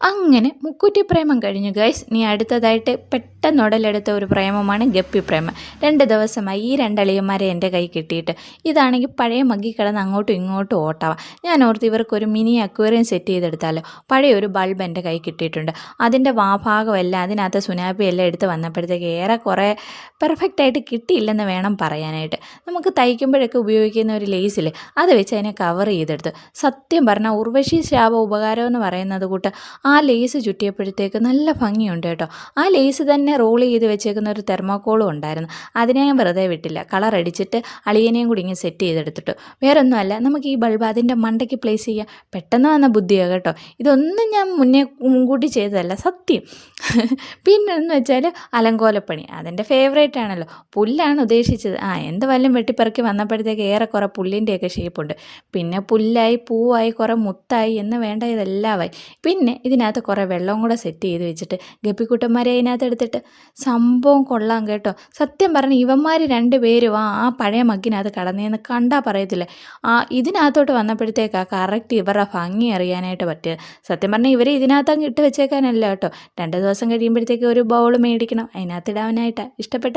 അങ്ങനെ മുക്കുറ്റി പ്രേമം കഴിഞ്ഞു. ഗൈസ് നീ അടുത്തതായിട്ട് പെട്ടെന്ന് ഉടലെടുത്ത ഒരു പ്രേമമാണ് ഗപ്പി പ്രേമം. രണ്ട് ദിവസമായി ഈ രണ്ടളിയന്മാരെ എന്റെ കൈ കിട്ടിയിട്ട്. ഇതാണെങ്കിൽ പഴയ മഗ്ഗി കിടന്ന് അങ്ങോട്ടും ഇങ്ങോട്ടും ഓട്ടാവാം. ഞാൻ ഓർത്ത് ഇവർക്കൊരു മിനി അക്വേറിയം സെറ്റ് ചെയ്തെടുത്താലോ? പഴയ ഒരു ബൾബ് എന്റെ കൈ കിട്ടിയിട്ടുണ്ട്. അതിന്റെ വാഭാഗമെല്ലാം അതിനകത്ത് സുനാപ്പി എല്ലാം എടുത്ത് വന്നപ്പോഴത്തേക്ക് ഏറെ കുറേ പെർഫെക്റ്റായിട്ട് കിട്ടിയില്ലെന്ന് വേണം പറയാനായിട്ട്. നമുക്ക് തയ്ക്കുമ്പോഴൊക്കെ ഉപയോഗിക്കുന്ന ഒരു ലേസിൽ അത് വെച്ച് അതിനെ കവർ ചെയ്തെടുത്ത്. സത്യം പറഞ്ഞാൽ ഉർവശി ശാപ ഉപകാരം എന്ന് പറയുന്നത് കൂട്ട് ആ ലേസ് ചുറ്റിയപ്പോഴത്തേക്ക് നല്ല ഭംഗിയുണ്ട് കേട്ടോ. ആ ലേസ് തന്നെ റോൾ ചെയ്ത് വെച്ചേക്കുന്ന ഒരു തെർമോക്കോളും ഉണ്ടായിരുന്നു. അതിനെ ഞാൻ വെറുതെ വിട്ടില്ല. കളർ അടിച്ചിട്ട് അളിയനെയും കൂടി ഇങ്ങനെ സെറ്റ് ചെയ്തെടുത്തിട്ട്. വേറെ ഒന്നുമല്ല നമുക്ക് ഈ ബൾബ് അതിന്റെ മണ്ടയ്ക്ക് പ്ലേസ് ചെയ്യാം. പെട്ടെന്ന് വന്ന ബുദ്ധിയാണ് കേട്ടോ. ഇതൊന്നും ഞാൻ മുന്നേ മുൻകൂട്ടി ചെയ്തതല്ല സത്യം. പിന്നെ എന്ന് വെച്ചാൽ അലങ്കോലപ്പണി. അതിന്റെ ഫേവറേറ്റ് ആണല്ലോ. പുല്ലാണ് ഉദ്ദേശിച്ചത്. ആ എന്ത് വല്ലതും വെട്ടിപ്പറക്കി വന്നപ്പോഴത്തേക്ക് ഏറെക്കുറെ പുല്ലിന്റെയൊക്കെ ഷേപ്പുണ്ട് പിന്നെ പുല്ലായി പൂവായി കുറേ മുത്തായി എന്ന് വേണ്ട ഇതെല്ലാമായി പിന്നെ ഇതിനകത്ത് കുറേ വെള്ളവും കൂടെ സെറ്റ് ചെയ്ത് വെച്ചിട്ട് ഗപ്പിക്കുട്ടന്മാരെ അതിനകത്ത് എടുത്തിട്ട്. സംഭവം കൊള്ളാം കേട്ടോ. സത്യം പറഞ്ഞ് ഇവന്മാർ രണ്ട് പേരും ആ ആ പഴയ മഗ്ഗിനകത്ത് കടന്നേന്ന് കണ്ടാൽ പറയത്തില്ല. ആ ഇതിനകത്തോട്ട് വന്നപ്പോഴത്തേക്കാണ് കറക്റ്റ് ഇവരുടെ ഭംഗി അറിയാനായിട്ട് പറ്റിയത്. സത്യം പറഞ്ഞാൽ ഇവരെ ഇതിനകത്ത് അങ്ങ് ഇട്ട് വെച്ചേക്കാനല്ല കേട്ടോ. രണ്ട് ദിവസം കഴിയുമ്പോഴത്തേക്ക് ഒരു ബൗൾ മേടിക്കണം. അതിനകത്ത് ഇടാനായിട്ടാണ് ഇഷ്ടപ്പെട്ട